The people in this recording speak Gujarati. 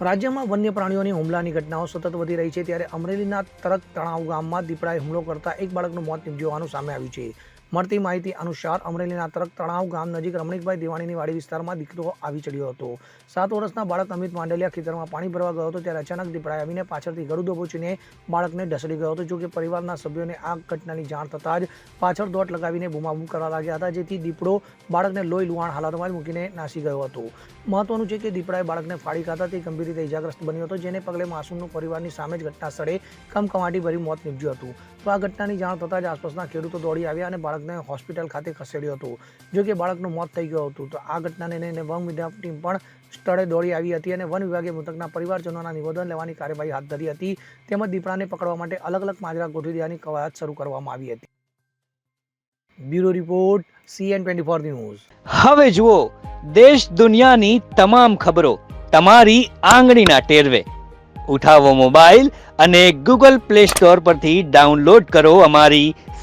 રાજ્યમાં વન્ય પ્રાણીઓની હુમલાની ઘટનાઓ સતત વધી રહી છે, ત્યારે અમરેલીના તરક તણાવ ગામમાં દીપડાએ હુમલો કરતા એક બાળકનું મોત નીપજ્યું હોવાનું સામે આવ્યું છે. મળતી માહિતી અનુસાર અમરેલીના તરક તણાવ ગામ નજીક રમણીકભાઈ દેવાણીની વાડી વિસ્તારમાં દીકરો આવી ચડ્યો હતો. સાત વર્ષના બાળક અમિત માંડલિયા ખેતરમાં પાણી ભરવા ગયો હતો ત્યારે અચાનક દીપડાએ આવીને પાછળથી ગરુદો પહોંચીને બાળકને ઢસડી ગયો હતો. જોકે પરિવારના સભ્યોને આ ઘટનાની જાણ થતાં જ પાછળ દોટ લગાવીને બૂમાબૂમ કરવા લાગ્યા હતા, જેથી દીપડો બાળકને લોહી લુહાણ હાલતમાં જ મૂકીને નાસી ગયો હતો. મહત્વનું છે કે દીપડાએ બાળકને ફાડી ખાતા તે ગંભીર રીતે ઇજાગ્રસ્ત બન્યો હતો, જેને પગલે માસૂમનું પરિવારની સામે જ ઘટના સ્થળે કમકમાટી ભરી મોત નીપજ્યું હતું. તો આ ઘટનાની જાણ થતાં જ આસપાસના ખેડૂતો દોડી આવ્યા અને બાળકને હોસ્પિટલ ખાતે ખસેડ્યું હતું. જો કે બાળકનું મોત થઈ ગયું હતું, તો આ ઘટનાને લઈને વન વિભાગ ટીમ પણ સ્થળે દોડી આવી હતી અને વન વિભાગે મૃતકના પરિવારજનોના નિવેદન લેવાની કાર્યવાહી હાથ ધરી હતી. તેમજ દીપડાને પકડવા માટે અલગ અલગ માજરા ગોઠવી દેવાની કવાયત શરૂ કરવામાં આવી હતી. Bureau report, CN twenty four news. હવે જુઓ, દેશ દુનિયાની તમામ ખબરો તમારી આંગળીના ટેરવે. ઉઠાવો મોબાઈલ અને ગૂગલ પ્લે સ્ટોર પરથી ડાઉનલોડ કરો અમારી